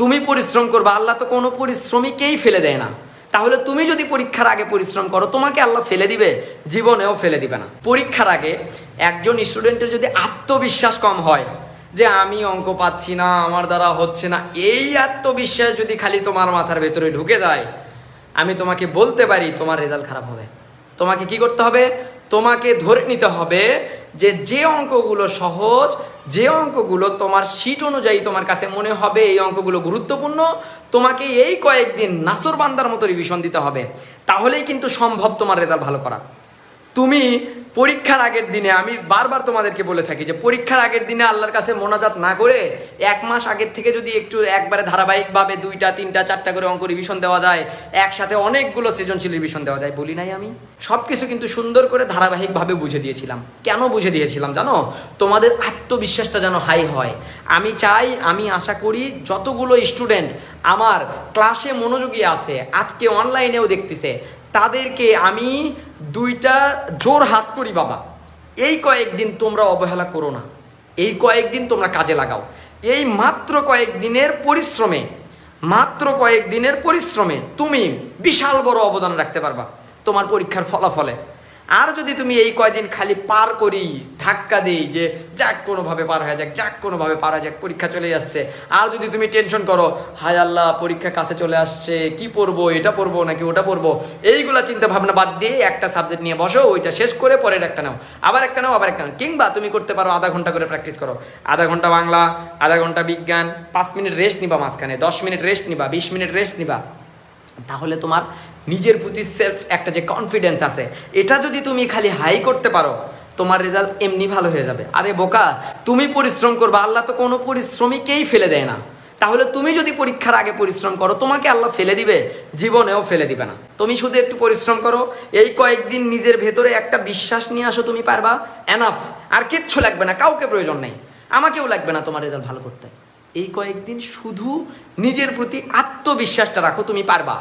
তুমি পরিশ্রম করবা, আল্লাহ তো কোনো পরিশ্রমীকেই ফেলে দেয় না। তাহলে তুমি যদি পরীক্ষার আগে পরিশ্রম করো, তোমাকে আল্লাহ ফেলে দিবে, জীবনেও ফেলে দিবে না। পরীক্ষার আগে একজন স্টুডেন্টের যদি আত্মবিশ্বাস কম হয়, যে আমি অঙ্ক পাচ্ছি না, আমার দ্বারা হচ্ছে না, এই আত্মবিশ্বাস যদি খালি তোমার মাথার ভেতরে ঢুকে যায়, আমি তোমাকে বলতে পারি, তোমার রেজাল্ট খারাপ হবে। তোমাকে কি করতে হবে? তোমাকে ধরে নিতে হবে যে যে অঙ্কগুলো সহজ, যে অঙ্কগুলো তোমার শীট অনুযায়ী তোমার কাছে মনে হবে, এই অঙ্কগুলো গুরুত্বপূর্ণ, তোমাকে এই কয়েকদিন নাসর বান্দার মতো রিভিশন দিতে হবে। তাহলেই কিন্তু সম্ভব তোমার রেজাল্ট ভালো করা। তুমি পরীক্ষার আগের দিনে আমি বারবার তোমাদেরকে বলে থাকি যে পরীক্ষার আগের দিনে আল্লাহর কাছে মোনাজাত না করে এক মাস আগের থেকে যদি একটু একবারে ধারাবাহিকভাবে দুইটা, তিনটা, চারটা করে অঙ্ক রিভিশন দেওয়া যায়, একসাথে অনেকগুলো সৃজনশীল রিভিশন দেওয়া যায়, বলি নাই আমি? সব কিছু কিন্তু সুন্দর করে ধারাবাহিকভাবে বুঝে দিয়েছিলাম। কেন বুঝে দিয়েছিলাম জানো? তোমাদের আত্মবিশ্বাসটা যেন হাই হয়। আমি চাই, আমি আশা করি যতগুলো স্টুডেন্ট আমার ক্লাসে মনোযোগী আছে, আজকে অনলাইনেও দেখতেছে তাদেরকে আমি দুইটা জোর হাত করি, বাবা। এই কয়েকদিন তোমরা অবহেলা করো না। এই কয়েকদিন তোমরা কাজে লাগাও। এই মাত্র কয়েকদিনের পরিশ্রমে, মাত্র কয়েকদিনের পরিশ্রমে তুমি বিশাল বড় অবদান রাখতে পারবা। তোমার পরীক্ষার ফলাফলে। আর যদি তুমি এই কয়দিন খালি পার করি, ধাক্কা দিই যে যাক কোনোভাবে পার হয়ে যাক যাক কোনোভাবে পার হয়ে যাক, পরীক্ষা চলে আসছে। আর যদি তুমি টেনশন করো, হায় আল্লাহ, পরীক্ষা কাছে চলে আসছে, কি পড়ব, এটা পড়ব নাকি ওটা পড়ব, এইগুলা চিন্তা ভাবনা বাদ দিয়ে একটা সাবজেক্ট নিয়ে বসো, ওইটা শেষ করে পরের একটা নাও। আবার একটা নাও, আবার একটা নাও। কিংবা তুমি করতে পারো আধা ঘণ্টা করে প্র্যাকটিস করো। আধা ঘণ্টা বাংলা, আধা ঘণ্টা বিজ্ঞান, পাঁচ মিনিট রেস্ট নিবা মাঝখানে, দশ মিনিট রেস্ট নিবা, বিশ মিনিট রেস্ট নিবা। তাহলে তোমার নিজের প্রতি সেলফ একটা যে কনফিডেন্স আছে, এটা যদি তুমি খালি হাই করতে পারো, তোমার রেজাল্ট এমনি ভালো হয়ে যাবে। আরে বোকা, তুমি পরিশ্রম করবা, আল্লাহ তো কোনো পরিশ্রমীকেই ফেলে দেয় না। তাহলে তুমি যদি পরীক্ষার আগে পরিশ্রম করো, তোমাকে আল্লাহ ফেলে দিবে, জীবনেও ফেলে দিবে না। তুমি শুধু একটু পরিশ্রম করো, এই কয়েকদিন নিজের ভেতরে একটা বিশ্বাস নিয়ে আসো তুমি পারবা এনাফ আর কিচ্ছু লাগবে না, কাউকে প্রয়োজন নেই। আমাকেও লাগবে না তোমার রেজাল্ট ভালো করতে। এই কয়েকদিন শুধু নিজের প্রতি আত্মবিশ্বাসটা রাখো তুমি পারবা।